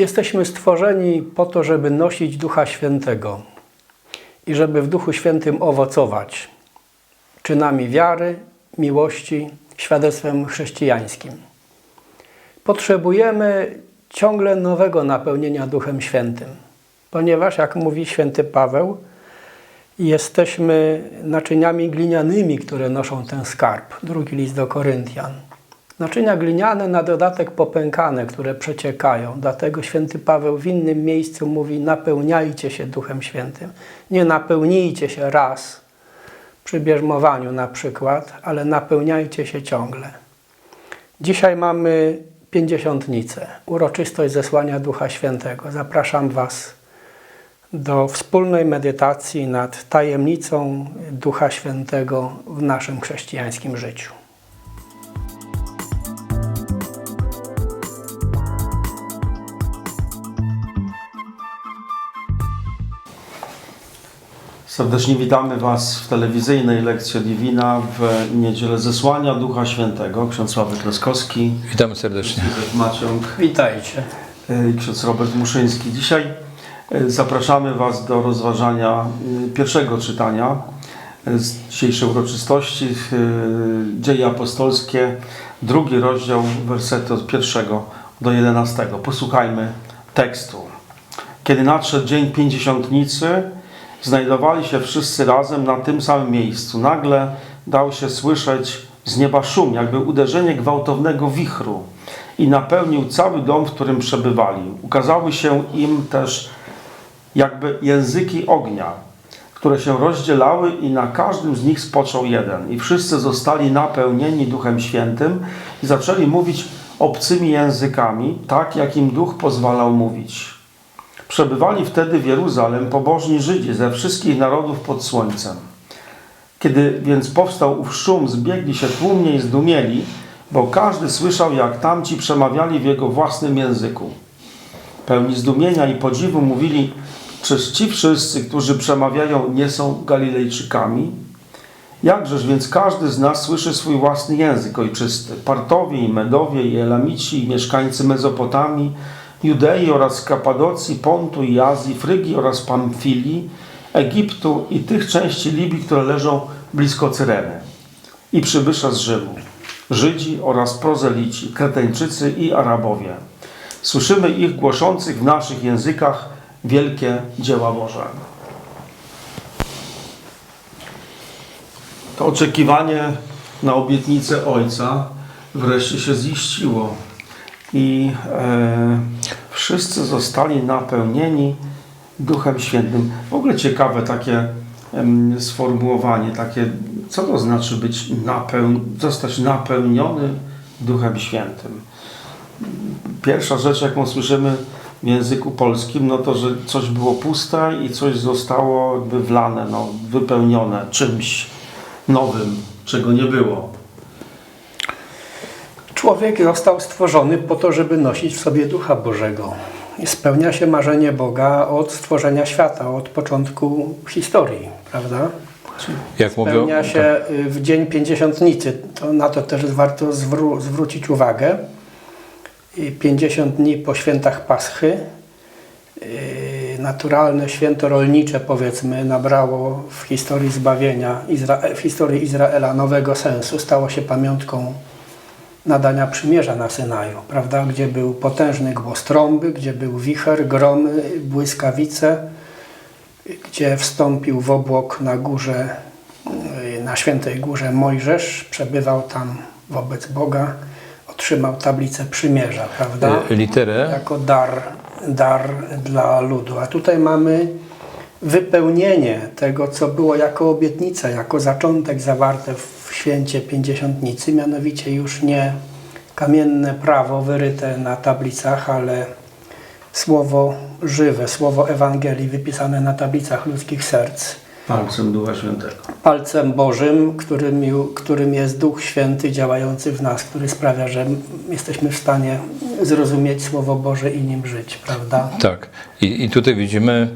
Jesteśmy stworzeni po to, żeby nosić Ducha Świętego i żeby w Duchu Świętym owocować czynami wiary, miłości, świadectwem chrześcijańskim. Potrzebujemy ciągle nowego napełnienia Duchem Świętym, ponieważ, jak mówi święty Paweł, jesteśmy naczyniami glinianymi, które noszą ten skarb. Drugi list do Koryntian. Naczynia gliniane na dodatek popękane, które przeciekają. Dlatego święty Paweł w innym miejscu mówi: napełniajcie się Duchem Świętym. Nie napełnijcie się raz przy bierzmowaniu na przykład, ale napełniajcie się ciągle. Dzisiaj mamy pięćdziesiątnicę, uroczystość zesłania Ducha Świętego. Zapraszam Was do wspólnej medytacji nad tajemnicą Ducha Świętego w naszym chrześcijańskim życiu. Serdecznie witamy Was w telewizyjnej lekcji Divina w niedzielę zesłania Ducha Świętego. Ksiądz Sławek Leskowski, Witamy serdecznie. Józef Maciąg Witajcie. y, i ksiądz Robert Muszyński. Dzisiaj y, zapraszamy Was do rozważania y, pierwszego czytania z dzisiejszej uroczystości Dzieje Apostolskie, drugi rozdział, wersety od pierwszego do jedenastego. Posłuchajmy tekstu. Kiedy nadszedł dzień pięćdziesiątnicy, znajdowali się wszyscy razem na tym samym miejscu. Nagle dał się słyszeć z nieba szum, jakby uderzenie gwałtownego wichru i napełnił cały dom, w którym przebywali. Ukazały się im też jakby języki ognia, które się rozdzielały i na każdym z nich spoczął jeden. I wszyscy zostali napełnieni Duchem Świętym i zaczęli mówić obcymi językami, tak jak im Duch pozwalał mówić. Przebywali wtedy w Jeruzalem pobożni Żydzi ze wszystkich narodów pod słońcem. Kiedy więc powstał ów szum, zbiegli się tłumnie i zdumieli, bo każdy słyszał, jak tamci przemawiali w jego własnym języku. Pełni zdumienia i podziwu mówili, czyż ci wszyscy, którzy przemawiają, nie są Galilejczykami? Jakżeż więc każdy z nas słyszy swój własny język ojczysty. Partowie i Medowie i Elamici i mieszkańcy Mezopotamii, Judei oraz Kapadocji, Pontu i Azji, Frygii oraz Pamfilii, Egiptu i tych części Libii, które leżą blisko Cyreny i przybysze z Rzymu, Żydzi oraz prozelici, Kreteńczycy i Arabowie. Słyszymy ich głoszących w naszych językach wielkie dzieła Boże. To oczekiwanie na obietnicę Ojca wreszcie się ziściło i e, wszyscy zostali napełnieni Duchem Świętym. W ogóle ciekawe takie sformułowanie, takie, co to znaczy być napeł, zostać napełniony Duchem Świętym. Pierwsza rzecz, jaką słyszymy w języku polskim, no to, że coś było puste i coś zostało jakby wlane, no, wypełnione czymś nowym, czego nie było. Człowiek został stworzony po to, żeby nosić w sobie Ducha Bożego. Spełnia się marzenie Boga od stworzenia świata, od początku historii, prawda? Jak mówią, Spełnia się y, w dzień pięćdziesiątnicy. To na to też warto zwró- zwrócić uwagę. I 50 dni po świętach Paschy, y, naturalne święto rolnicze, powiedzmy, nabrało w historii zbawienia, w historii Izraela nowego sensu. Stało się pamiątką nadania przymierza na Synaju, prawda? Gdzie był potężny głos trąby, gdzie był wicher, gromy, błyskawice, gdzie wstąpił w obłok na górze, y, na świętej górze Mojżesz, przebywał tam wobec Boga, otrzymał tablicę przymierza, prawda? e, literę, Jako dar, dar dla ludu. A tutaj mamy wypełnienie tego, co było jako obietnica, jako zaczątek zawarte w święcie Pięćdziesiątnicy, mianowicie już nie kamienne prawo wyryte na tablicach, ale słowo żywe, słowo Ewangelii wypisane na tablicach ludzkich serc. Palcem Ducha Świętego. Palcem Bożym, którym, którym jest Duch Święty działający w nas, który sprawia, że jesteśmy w stanie zrozumieć Słowo Boże i nim żyć, prawda? tak. I, I tutaj widzimy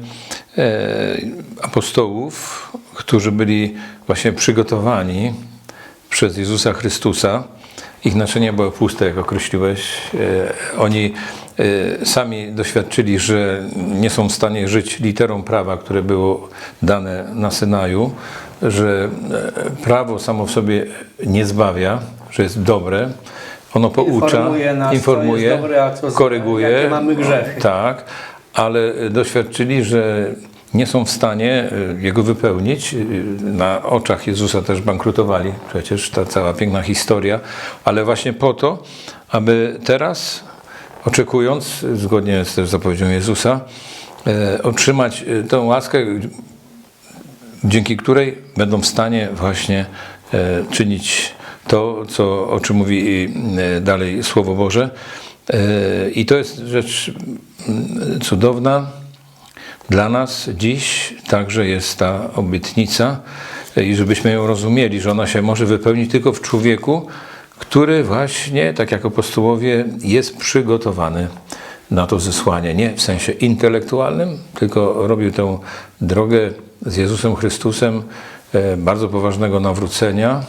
e, apostołów, którzy byli właśnie przygotowani przez Jezusa Chrystusa. Ich naczynia były puste, jak określiłeś. E, oni y, sami doświadczyli, że nie są w stanie żyć literą prawa, które było dane na Synaju, że e, prawo samo w sobie nie zbawia, że jest dobre. Ono poucza, Informuje nas, informuje, dobre, koryguje. jakie mamy grzechy. Tak, ale doświadczyli, że nie są w stanie y, jego wypełnić. Y, Na oczach Jezusa też bankrutowali. Przecież ta cała piękna historia, ale właśnie po to, aby teraz, oczekując, zgodnie z też zapowiedzią Jezusa, y, otrzymać tą łaskę, dzięki której będą w stanie właśnie czynić to, co, o czym mówi dalej Słowo Boże. I to jest rzecz mm, cudowna. Dla nas dziś także jest ta obietnica i żebyśmy ją rozumieli, że ona się może wypełnić tylko w człowieku, który właśnie, tak jak apostołowie, jest przygotowany na to zesłanie. Nie w sensie intelektualnym, tylko robił tę drogę z Jezusem Chrystusem e, bardzo poważnego nawrócenia,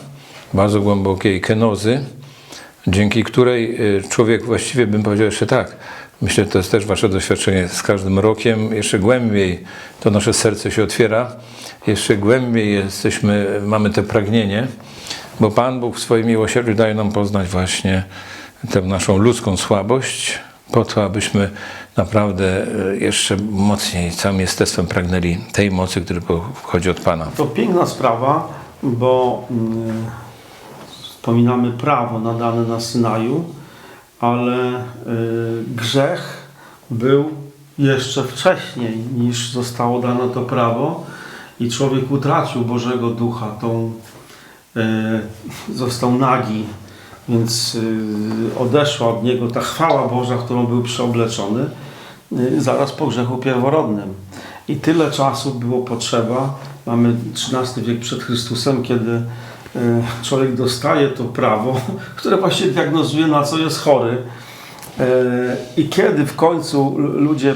bardzo głębokiej kenozy, dzięki której e, człowiek właściwie bym powiedział jeszcze tak. Myślę, że to jest też Wasze doświadczenie. Z każdym rokiem jeszcze głębiej to nasze serce się otwiera, jeszcze głębiej jesteśmy, mamy te pragnienie, bo Pan Bóg w swoim miłosierdziu daje nam poznać właśnie tę naszą ludzką słabość, po to, abyśmy naprawdę e, jeszcze mocniej, całym jestestwem pragnęli tej mocy, która pochodzi od Pana. To piękna sprawa, bo mm, wspominamy prawo nadane na Synaju, ale y, grzech był jeszcze wcześniej niż zostało dane to prawo i człowiek utracił Bożego Ducha, tą, y, został nagi, więc y, odeszła od niego ta chwała Boża, którą był przeobleczony zaraz po grzechu pierworodnym. I tyle czasu było potrzeba. Mamy XIII wiek przed Chrystusem, kiedy człowiek dostaje to prawo, które właśnie diagnozuje, na co jest chory. Y, I kiedy w końcu ludzie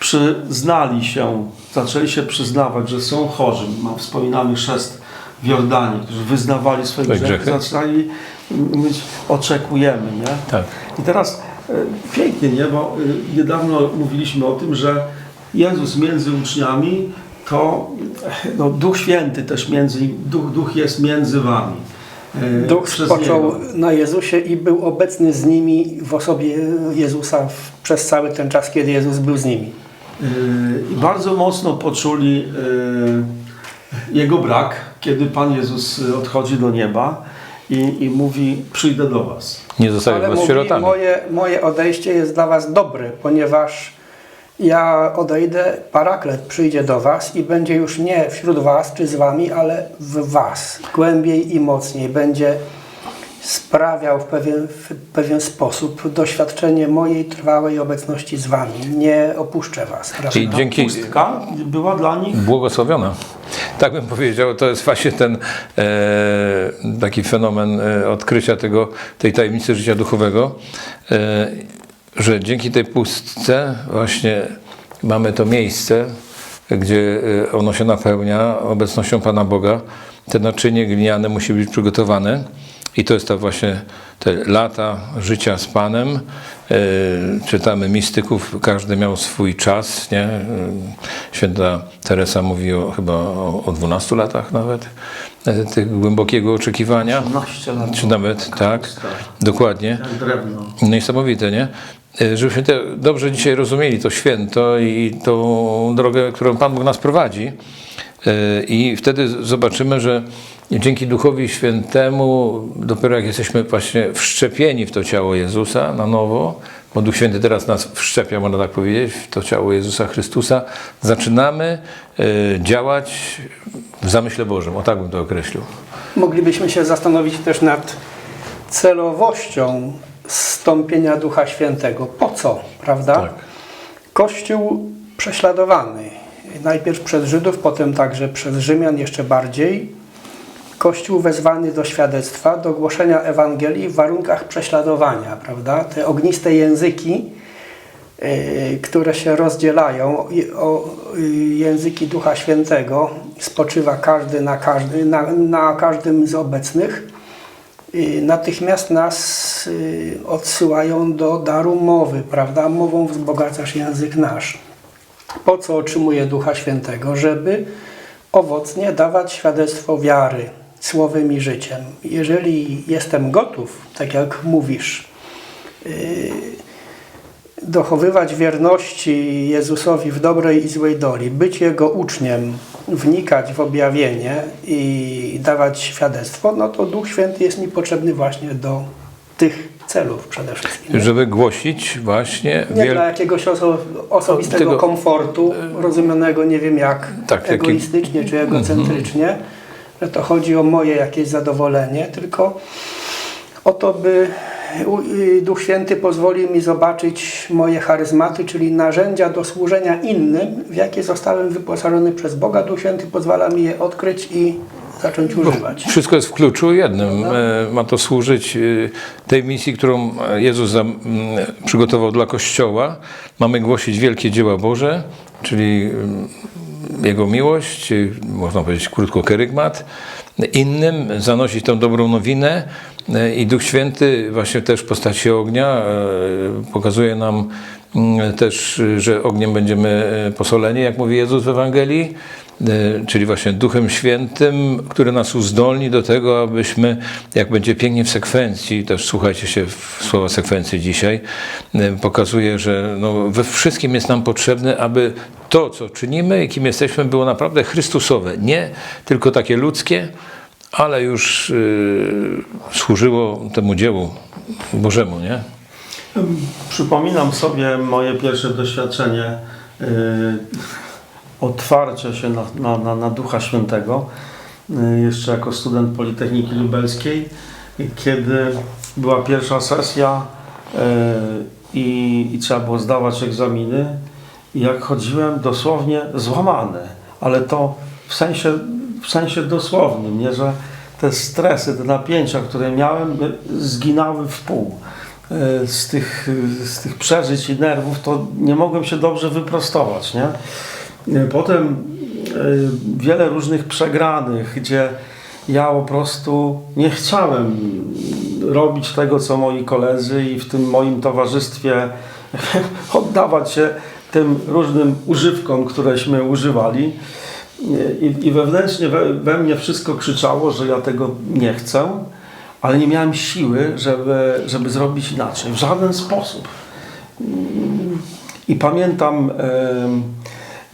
przyznali się, zaczęli się przyznawać, że są chorzy. Wspominamy chrzest w Jordanie, którzy wyznawali swoje Swoje grzechy, grzechy. zaczęli mówić, oczekujemy, nie? Tak. I teraz e, pięknie, nie? Bo e, niedawno mówiliśmy o tym, że Jezus między uczniami to no, Duch Święty też między Duch, Duch jest między wami. E, Duch spoczął Niego. na Jezusie i był obecny z nimi w osobie Jezusa w, przez cały ten czas, kiedy Jezus był z nimi. E, I bardzo mocno poczuli e, Jego brak, kiedy Pan Jezus odchodzi do nieba i, i mówi przyjdę do was. Nie zostawię Ale was mówi, sierotami. moje, moje odejście jest dla was dobre, ponieważ ja odejdę, paraklet przyjdzie do was i będzie już nie wśród was czy z wami, ale w was, głębiej i mocniej. Będzie sprawiał w pewien, w pewien sposób doświadczenie mojej trwałej obecności z wami. Nie opuszczę was. Prawda? Czyli dzięki Pustka była dla nich błogosławiona. Tak bym powiedział, to jest właśnie ten e, taki fenomen e, odkrycia tego, tej tajemnicy życia duchowego, e, że dzięki tej pustce właśnie mamy to miejsce, gdzie e, ono się napełnia obecnością Pana Boga. Te naczynie gliniane musi być przygotowane i to jest ta właśnie te lata życia z Panem. E, czytamy mistyków, każdy miał swój czas, nie? E, Święta Teresa mówi o, chyba o, o 12 latach nawet, tych głębokiego oczekiwania. 12 lat. Czy nawet, tak, dokładnie. Jak drewno. Niesamowite, nie? E, Żebyśmy te, dobrze dzisiaj rozumieli to święto i tą drogę, którą Pan Bóg nas prowadzi. E, I wtedy zobaczymy, że dzięki Duchowi Świętemu, dopiero jak jesteśmy właśnie wszczepieni w to ciało Jezusa na nowo, bo Duch Święty teraz nas wszczepia, można tak powiedzieć, w to ciało Jezusa Chrystusa, zaczynamy e, działać w zamyśle Bożym. O tak bym to określił. Moglibyśmy się zastanowić też nad celowością stąpienia Ducha Świętego. Po co, prawda? Tak. Kościół prześladowany. Najpierw przez Żydów, potem także przez Rzymian jeszcze bardziej. Kościół wezwany do świadectwa, do głoszenia Ewangelii w warunkach prześladowania, prawda? Te ogniste języki, yy, które się rozdzielają, i o yy, języki Ducha Świętego spoczywa każdy na, każdy na, na każdym z obecnych y, natychmiast nas y, odsyłają do daru mowy, prawda? Mową wzbogacasz język nasz. Po co otrzymuję Ducha Świętego? Żeby owocnie dawać świadectwo wiary słowem i życiem. Jeżeli jestem gotów, tak jak mówisz, dochowywać wierności Jezusowi w dobrej i złej doli, być Jego uczniem, wnikać w objawienie i dawać świadectwo, no to Duch Święty jest mi potrzebny właśnie do tych celów przede wszystkim. Żeby głosić właśnie Nie wiel... dla jakiegoś oso osobistego Tego- komfortu, rozumianego nie wiem jak Tak, taki- egoistycznie czy egocentrycznie, że to chodzi o moje jakieś zadowolenie, tylko o to, by Duch Święty pozwolił mi zobaczyć moje charyzmaty, czyli narzędzia do służenia innym, w jakie zostałem wyposażony przez Boga. Duch Święty pozwala mi je odkryć i zacząć używać. Wszystko jest w kluczu jednym. E, Ma to służyć e, tej misji, którą Jezus przygotował dla Kościoła. Mamy głosić wielkie dzieła Boże, czyli Jego miłość, można powiedzieć krótko kerygmat. Innym zanosić tą dobrą nowinę i Duch Święty właśnie też w postaci ognia e, pokazuje nam mm, też, e, że ogniem będziemy e, posoleni, jak mówi Jezus w Ewangelii. E, czyli właśnie Duchem Świętym, który nas uzdolni do tego, abyśmy, jak będzie pięknie w sekwencji, też słuchajcie się w słowa sekwencji dzisiaj, e, pokazuje, że no, we wszystkim jest nam potrzebne, aby to, co czynimy i kim jesteśmy, było naprawdę Chrystusowe, nie tylko takie ludzkie, ale już y, służyło temu dziełu Bożemu, nie? Przypominam sobie moje pierwsze doświadczenie y, otwarcia się na, na, na, na Ducha Świętego, y, jeszcze jako student Politechniki Lubelskiej, kiedy była pierwsza sesja y, i, i trzeba było zdawać egzaminy. I jak chodziłem dosłownie złamany, ale to w sensie, w sensie dosłownym, nie, że te stresy, te napięcia, które miałem, zginały w pół e, z tych, z tych przeżyć i nerwów, to nie mogłem się dobrze wyprostować. Nie? E, Potem e, wiele różnych przegranych, gdzie ja po prostu nie chciałem robić tego, co moi koledzy i w tym moim towarzystwie oddawać się tym różnym używkom, któreśmy używali. I, i wewnętrznie we, we mnie wszystko krzyczało, że ja tego nie chcę, ale nie miałem siły, żeby, żeby zrobić inaczej. W żaden sposób. I pamiętam,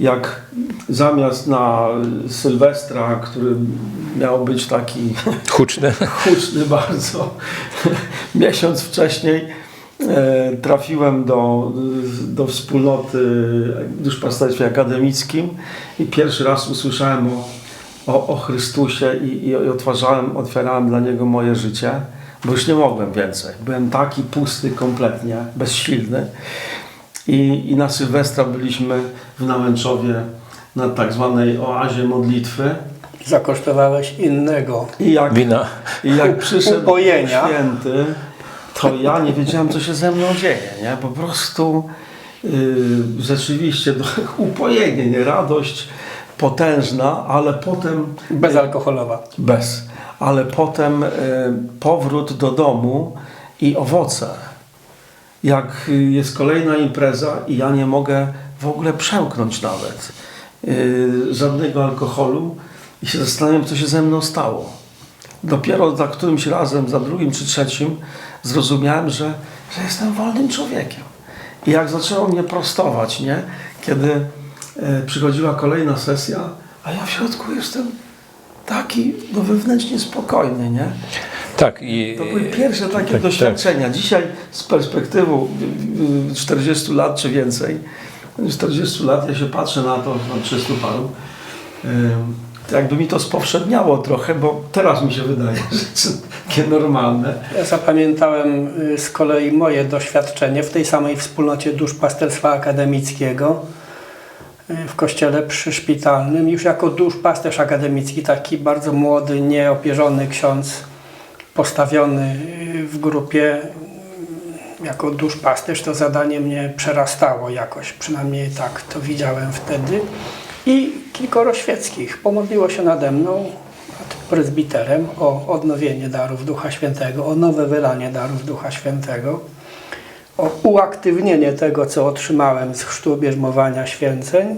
jak zamiast na Sylwestra, który miał być taki Huczne. huczny bardzo, miesiąc wcześniej trafiłem do, do wspólnoty w duszpasterstwie akademickim i pierwszy raz usłyszałem o, o, o Chrystusie i, i otwarzałem, otwierałem dla Niego moje życie, bo już nie mogłem więcej. Byłem taki pusty kompletnie, bezsilny. I, I na Sylwestra byliśmy w Nałęczowie na tak zwanej oazie modlitwy. Zakosztowałeś innego. I jak, Wina. i jak przyszedł Upojenia. Święty, to ja nie wiedziałem, co się ze mną dzieje. Nie? Po prostu yy, rzeczywiście no, upojenie, nie? radość potężna, ale potem Bezalkoholowa. bez. Ale potem y, powrót do domu i owoce. Jak y, jest kolejna impreza i ja nie mogę w ogóle przełknąć nawet y, żadnego alkoholu i się zastanawiam, co się ze mną stało. Dopiero za którymś razem, za drugim czy trzecim zrozumiałem, że, że jestem wolnym człowiekiem. I jak zaczęło mnie prostować, nie? Kiedy e, przychodziła kolejna sesja, a ja w środku jestem taki no, wewnętrznie spokojny, nie? Tak, i To były pierwsze takie tak, doświadczenia. Dzisiaj z perspektywu y, y, 40 lat czy więcej, 40 lat ja się patrzę na to, mam 300 paru, jakby mi to spowszedniało trochę, bo teraz mi się wydaje, że takie normalne. Ja zapamiętałem y, z kolei moje doświadczenie w tej samej wspólnocie duszpasterstwa akademickiego y, w kościele przyszpitalnym. Już jako duszpasterz akademicki, taki bardzo młody, nieopierzony ksiądz, postawiony y, w grupie jako duszpasterz, to zadanie mnie przerastało jakoś, przynajmniej tak to widziałem wtedy. I kilkoro świeckich pomodliło się nade mną, prezbiterem o odnowienie darów Ducha Świętego, o nowe wylanie darów Ducha Świętego, o uaktywnienie tego, co otrzymałem z chrztu bierzmowania święceń.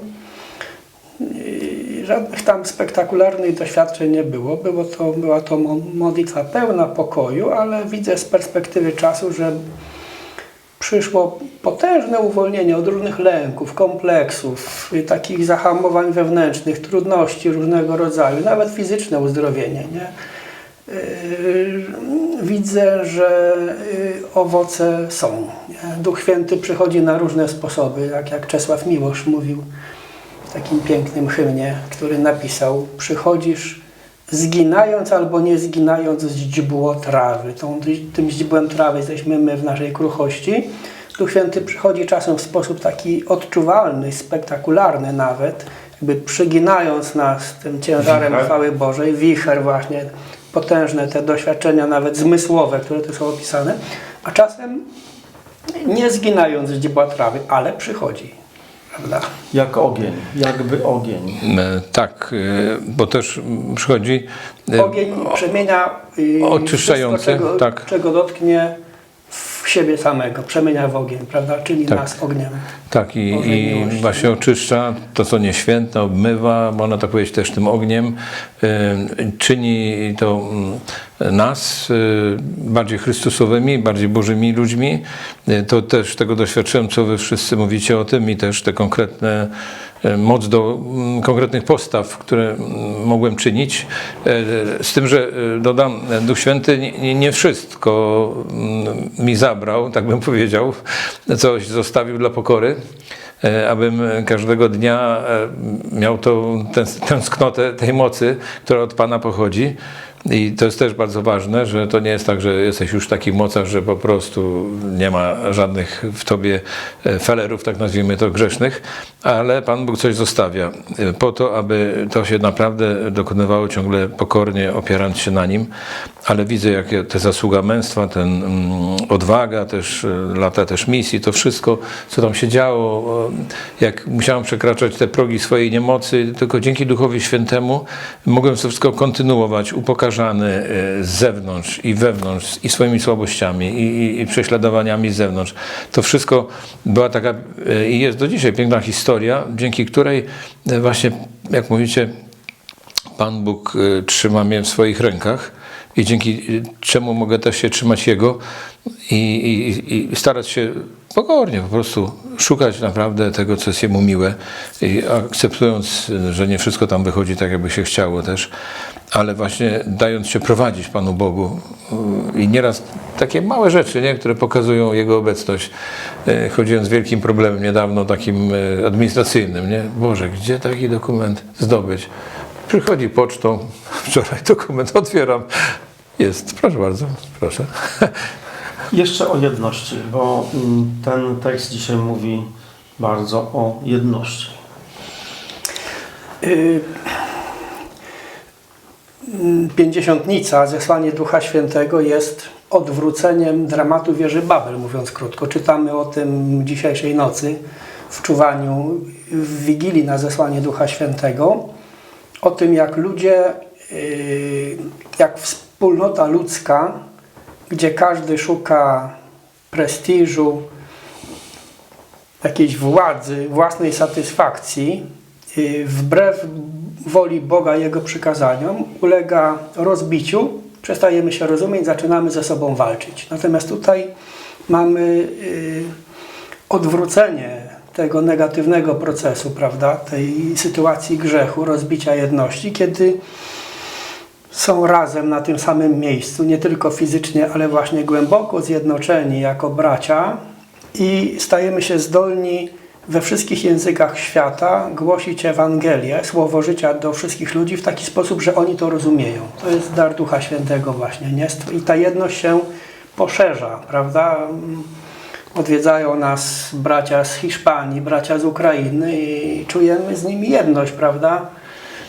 I żadnych tam spektakularnych doświadczeń nie było. było to, była to mo- modlitwa pełna pokoju, ale widzę z perspektywy czasu, że przyszło potężne uwolnienie od różnych lęków, kompleksów, takich zahamowań wewnętrznych, trudności różnego rodzaju, nawet fizyczne uzdrowienie. Nie? Yy, Widzę, że y, owoce są. Duch Święty przychodzi na różne sposoby, jak, jak Czesław Miłosz mówił w takim pięknym hymnie, który napisał Przychodzisz zginając albo nie zginając z źdźbło trawy. Tą, tym źdźbłem trawy jesteśmy my w naszej kruchości. Duch Święty przychodzi czasem w sposób taki odczuwalny, spektakularny nawet, jakby przyginając nas tym ciężarem Wicher. chwały Bożej, wicher właśnie, potężne te doświadczenia nawet zmysłowe, które tu są opisane, a czasem nie zginając z źdźbła trawy, ale przychodzi. Prawda? Jak ogień, jakby ogień. E, Tak, e, bo też przychodzi. e, Ogień przemienia oczyszczający, wszystko, czego, tak. czego dotknie w siebie samego, przemienia w ogień, prawda? Czyli Tak. nas ogniem. Tak, i, i właśnie oczyszcza to, co nieświętne, obmywa, można tak powiedzieć, też tym ogniem. Czyni to mm, nas y, bardziej Chrystusowymi, bardziej Bożymi ludźmi. Y, To też tego doświadczyłem, co wy wszyscy mówicie o tym i też te konkretne y, moc do mm, konkretnych postaw, które mm, mogłem czynić. Z tym, że dodam, Duch Święty nie- wszystko mm, mi zabrał, tak bym powiedział, coś zostawił dla pokory abym każdego dnia miał tą tęs- tęsknotę tej mocy, która od Pana pochodzi. I to jest też bardzo ważne, że to nie jest tak, że jesteś już taki mocarz, że po prostu nie ma żadnych w tobie e, felerów, tak nazwijmy to, grzesznych, ale Pan Bóg coś zostawia e, po to, aby to się naprawdę dokonywało ciągle pokornie, opierając się na Nim. Ale widzę, jakie te zasługa męstwa, ten mm, odwaga, też e, lata też misji, to wszystko, co tam się działo, jak musiałem przekraczać te progi swojej niemocy, tylko dzięki Duchowi Świętemu mogłem to wszystko kontynuować, upokarzany e, z zewnątrz i wewnątrz, i swoimi słabościami, i, i, i prześladowaniami z zewnątrz. To wszystko była taka e, i jest do dzisiaj piękna historia, dzięki której e, właśnie, jak mówicie, Pan Bóg trzyma mnie w swoich rękach i dzięki czemu mogę też się trzymać Jego i, i, i starać się pokornie po prostu szukać naprawdę tego, co jest Jemu miłe akceptując, że nie wszystko tam wychodzi tak, jakby się chciało też, ale właśnie dając się prowadzić Panu Bogu y, i nieraz takie małe rzeczy, nie, które pokazują Jego obecność. Y, Chodziłem z wielkim problemem niedawno, takim y, administracyjnym, nie? Boże, gdzie taki dokument zdobyć? Przychodzi pocztą, wczoraj dokument otwieram. Jest, proszę bardzo, proszę. Jeszcze o jedności, bo mm, ten tekst dzisiaj mówi bardzo o jedności. Y, mm, Pięćdziesiątnica, zesłanie Ducha Świętego jest odwróceniem dramatu wieży Babel, mówiąc krótko. Czytamy o tym dzisiejszej nocy w czuwaniu, w Wigilii na zesłanie Ducha Świętego. O tym, jak ludzie, y, jak wspólnota ludzka, gdzie każdy szuka prestiżu, jakiejś władzy, własnej satysfakcji, y, wbrew woli Boga Jego przykazaniom, ulega rozbiciu, przestajemy się rozumieć, zaczynamy ze sobą walczyć. Natomiast tutaj mamy y, odwrócenie tego negatywnego procesu, prawda, tej sytuacji grzechu, rozbicia jedności, kiedy są razem na tym samym miejscu, nie tylko fizycznie, ale właśnie głęboko zjednoczeni jako bracia i stajemy się zdolni we wszystkich językach świata głosić Ewangelię, słowo życia do wszystkich ludzi w taki sposób, że oni to rozumieją. To jest dar Ducha Świętego właśnie, nie? I ta jedność się poszerza, prawda? Odwiedzają nas bracia z Hiszpanii, bracia z Ukrainy i czujemy z nimi jedność, prawda?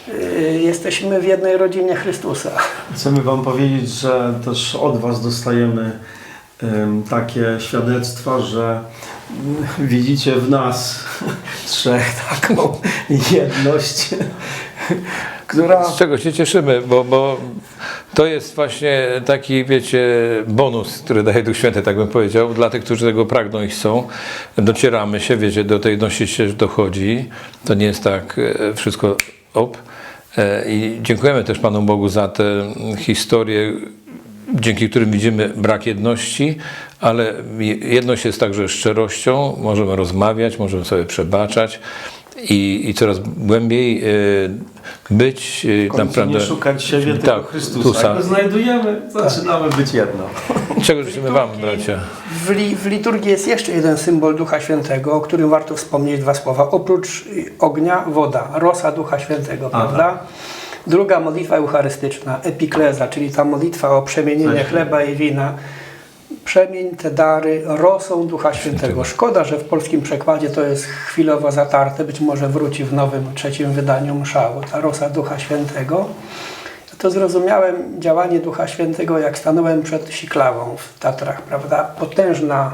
Y, Jesteśmy w jednej rodzinie Chrystusa. Chcemy Wam powiedzieć, że też od Was dostajemy em, takie świadectwa, że mm, widzicie w nas trzech taką jedność, która Z czego się cieszymy, bo, bo to jest właśnie taki, wiecie, bonus, który daje Duch Święty, tak bym powiedział, dla tych, którzy tego pragną i chcą. Docieramy się, wiecie, do tej jedności się dochodzi. To nie jest tak e, wszystko op. E, I dziękujemy też Panu Bogu za te historie, dzięki którym widzimy brak jedności, ale jedność jest także szczerością, możemy rozmawiać, możemy sobie przebaczać i, i coraz głębiej e, być w końcu naprawdę... nie szukać siebie, tylko tak, Chrystusa. Chrystusa. Jak go znajdujemy, zaczynamy być jedno. Czego życzymy Wam, bracia? W, li, w liturgii jest jeszcze jeden symbol Ducha Świętego, o którym warto wspomnieć dwa słowa. Oprócz y, ognia, woda, rosa Ducha Świętego, prawda? Druga modlitwa eucharystyczna, epikleza, czyli ta modlitwa o przemienienie chleba i wina. Przemień te dary rosą Ducha Świętego. Szkoda, że w polskim przekładzie to jest chwilowo zatarte, być może wróci w nowym, trzecim wydaniu mszału, ta rosa Ducha Świętego. To zrozumiałem działanie Ducha Świętego, jak stanąłem przed Siklawą w Tatrach, prawda? Potężna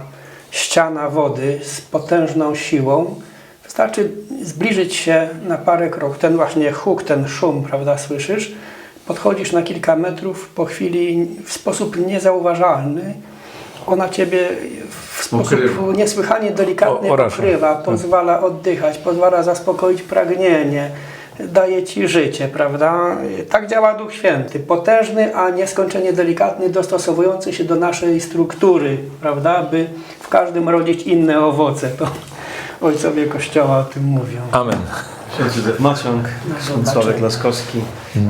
ściana wody z potężną siłą. Wystarczy zbliżyć się na parę kroków, ten właśnie huk, ten szum, prawda, słyszysz? Podchodzisz na kilka metrów, po chwili w sposób niezauważalny ona ciebie w sposób Ukrywa. niesłychanie delikatny O- pokrywa, pozwala oddychać, pozwala zaspokoić pragnienie, daje ci życie, prawda? Tak działa Duch Święty, potężny, a nieskończenie delikatny, dostosowujący się do naszej struktury, prawda? By w każdym rodzić inne owoce. To ojcowie Kościoła o tym mówią. Amen. Ksiądz Józef Maciąg, ksiądz Sławek Laskowski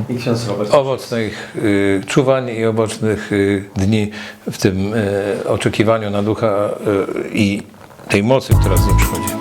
i ksiądz Robert. Owocnych y, czuwań i owocnych y, dni w tym y, oczekiwaniu na ducha y, i tej mocy, która z nim przychodzi.